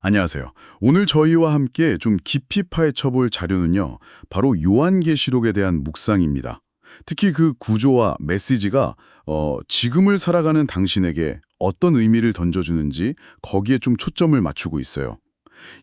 안녕하세요. 오늘 저희와 함께 좀 깊이 파헤쳐볼 자료는요. 바로 요한계시록에 대한 묵상입니다. 특히 그 구조와 메시지가 어, 지금을 살아가는 당신에게 어떤 의미를 던져주는지 거기에 좀 초점을 맞추고 있어요.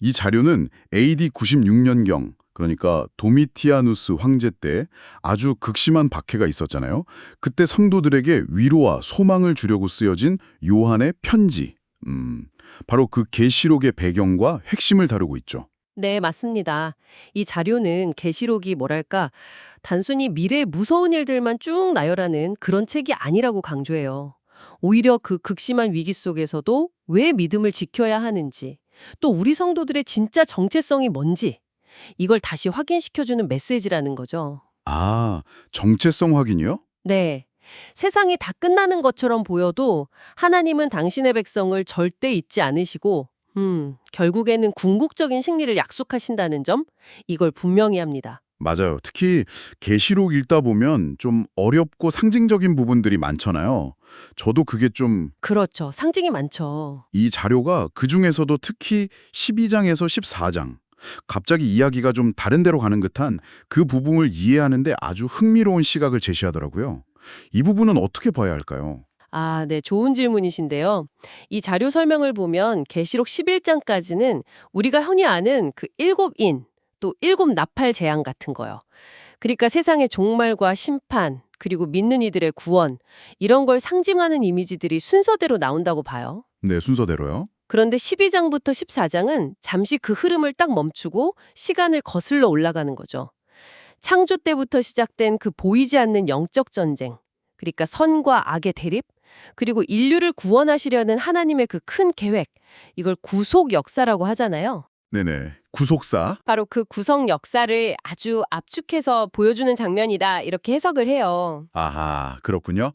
이 자료는 AD 96년경 그러니까 도미티아누스 황제 때 아주 극심한 박해가 있었잖아요. 그때 성도들에게 위로와 소망을 주려고 쓰여진 요한의 편지. 음, 바로 그 계시록의 배경과 핵심을 다루고 있죠. 네, 맞습니다. 이 자료는 계시록이 뭐랄까 단순히 미래의 무서운 일들만 쭉 나열하는 그런 책이 아니라고 강조해요. 오히려 그 극심한 위기 속에서도 왜 믿음을 지켜야 하는지, 또 우리 성도들의 진짜 정체성이 뭔지 이걸 다시 확인시켜주는 메시지라는 거죠. 아, 정체성 확인이요? 네. 세상이 다 끝나는 것처럼 보여도 하나님은 당신의 백성을 절대 잊지 않으시고, 음, 결국에는 궁극적인 승리를 약속하신다는 점, 이걸 분명히 합니다. 맞아요. 특히 계시록 읽다 보면 좀 어렵고 상징적인 부분들이 많잖아요. 저도 그게 좀이 그렇죠. 상징이 많죠. 자료가 그중에서도 특히 12장에서 14장 갑자기 이야기가 좀 다른 데로 가는 듯한 그 부분을 이해하는데 아주 흥미로운 시각을 제시하더라고요. 이 부분은 어떻게 봐야 할까요? 아, 네. 좋은 질문이신데요. 이 자료 설명을 보면 계시록 11장까지는 우리가 흔히 아는 그 일곱 인, 또 일곱 나팔 재앙 같은 거요. 그러니까 세상의 종말과 심판, 그리고 믿는 이들의 구원, 이런 걸 상징하는 이미지들이 순서대로 나온다고 봐요. 네, 순서대로요. 그런데 12장부터 14장은 잠시 그 흐름을 딱 멈추고 시간을 거슬러 올라가는 거죠. 창조 때부터 시작된 그 보이지 않는 영적 전쟁, 그러니까 선과 악의 대립, 그리고 인류를 구원하시려는 하나님의 그 큰 계획, 이걸 구속 역사라고 하잖아요. 네네. 구속사. 바로 그 구속 역사를 아주 압축해서 보여주는 장면이다, 이렇게 해석을 해요. 아하, 그렇군요.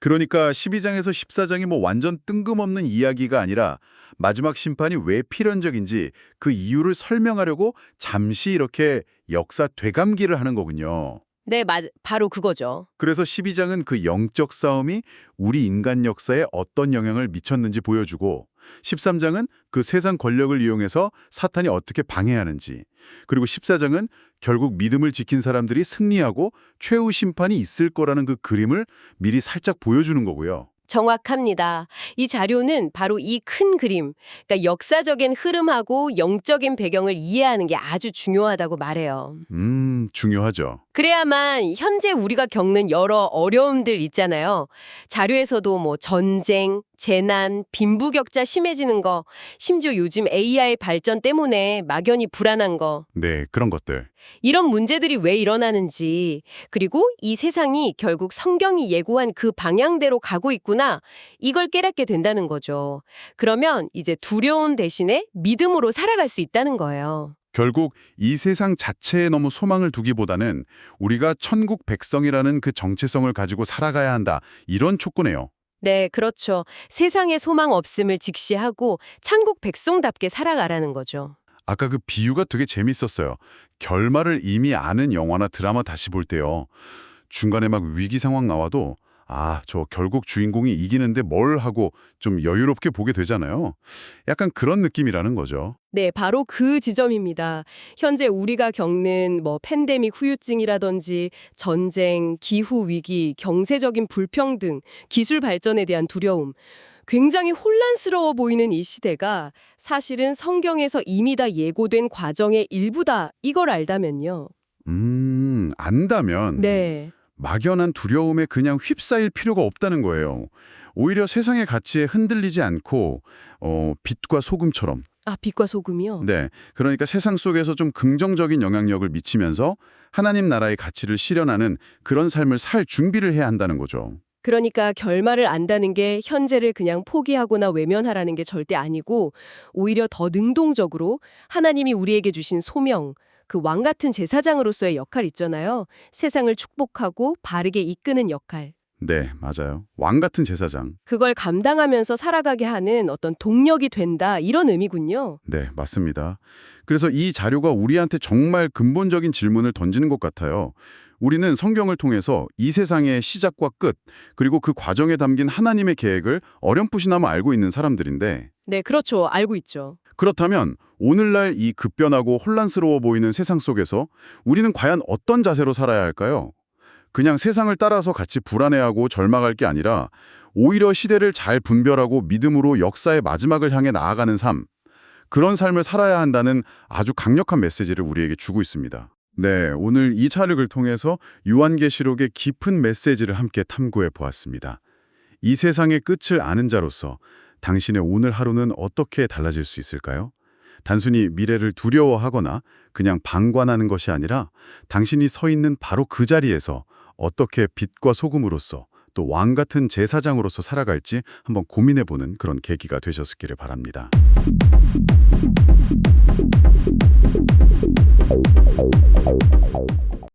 그러니까 12장에서 14장이 뭐 완전 뜬금없는 이야기가 아니라 마지막 심판이 왜 필연적인지 그 이유를 설명하려고 잠시 이렇게 역사 되감기를 하는 거군요. 네, 맞, 바로 그거죠. 그래서 12장은 그 영적 싸움이 우리 인간 역사에 어떤 영향을 미쳤는지 보여주고 13장은 그 세상 권력을 이용해서 사탄이 어떻게 방해하는지 그리고 14장은 결국 믿음을 지킨 사람들이 승리하고 최후 심판이 있을 거라는 그 그림을 미리 살짝 보여주는 거고요. 정확합니다. 이 자료는 바로 이 큰 그림, 그러니까 역사적인 흐름하고 영적인 배경을 이해하는 게 아주 중요하다고 말해요. 음, 중요하죠. 그래야만 현재 우리가 겪는 여러 어려움들 있잖아요. 자료에서도 뭐 전쟁, 재난, 빈부격차 심해지는 거, 심지어 요즘 AI 발전 때문에 막연히 불안한 거, 네, 그런 것들. 이런 문제들이 왜 일어나는지, 그리고 이 세상이 결국 성경이 예고한 그 방향대로 가고 있구나, 이걸 깨닫게 된다는 거죠. 그러면 이제 두려움 대신에 믿음으로 살아갈 수 있다는 거예요. 결국 이 세상 자체에 너무 소망을 두기보다는 우리가 천국 백성이라는 그 정체성을 가지고 살아가야 한다. 이런 촉구네요. 네, 그렇죠. 세상에 소망 없음을 직시하고 천국 백성답게 살아가라는 거죠. 아까 그 비유가 되게 재밌었어요. 결말을 이미 아는 영화나 드라마 다시 볼 때요. 중간에 막 위기 상황 나와도 아, 저 결국 주인공이 이기는데 뭘 하고 좀 여유롭게 보게 되잖아요. 약간 그런 느낌이라는 거죠. 네, 바로 그 지점입니다. 현재 우리가 겪는 뭐 팬데믹 후유증이라든지 전쟁, 기후 위기, 경제적인 불평등, 기술 발전에 대한 두려움. 굉장히 혼란스러워 보이는 이 시대가 사실은 성경에서 이미 다 예고된 과정의 일부다. 이걸 알다면요. 음, 안다면 네. 막연한 두려움에 그냥 휩싸일 필요가 없다는 거예요. 오히려 세상의 가치에 흔들리지 않고 어, 빛과 소금처럼 아, 빛과 소금이요? 네, 그러니까 세상 속에서 좀 긍정적인 영향력을 미치면서 하나님 나라의 가치를 실현하는 그런 삶을 살 준비를 해야 한다는 거죠. 그러니까 결말을 안다는 게 현재를 그냥 포기하거나 외면하라는 게 절대 아니고 오히려 더 능동적으로 하나님이 우리에게 주신 소명, 그 왕 같은 제사장으로서의 역할 있잖아요. 세상을 축복하고 바르게 이끄는 역할. 네, 맞아요. 왕 같은 제사장. 그걸 감당하면서 살아가게 하는 어떤 동력이 된다 이런 의미군요. 네, 맞습니다. 그래서 이 자료가 우리한테 정말 근본적인 질문을 던지는 것 같아요. 우리는 성경을 통해서 이 세상의 시작과 끝, 그리고 그 과정에 담긴 하나님의 계획을 어렴풋이나마 알고 있는 사람들인데 네, 그렇죠. 알고 있죠. 그렇다면 오늘날 이 급변하고 혼란스러워 보이는 세상 속에서 우리는 과연 어떤 자세로 살아야 할까요? 그냥 세상을 따라서 같이 불안해하고 절망할 게 아니라 오히려 시대를 잘 분별하고 믿음으로 역사의 마지막을 향해 나아가는 삶. 그런 삶을 살아야 한다는 아주 강력한 메시지를 우리에게 주고 있습니다. 네, 오늘 이 촬영을 통해서 요한계시록의 깊은 메시지를 함께 탐구해 보았습니다. 이 세상의 끝을 아는 자로서 당신의 오늘 하루는 어떻게 달라질 수 있을까요? 단순히 미래를 두려워하거나 그냥 방관하는 것이 아니라 당신이 서 있는 바로 그 자리에서 어떻게 빛과 소금으로서 또 왕 같은 제사장으로서 살아갈지 한번 고민해보는 그런 계기가 되셨기를 바랍니다.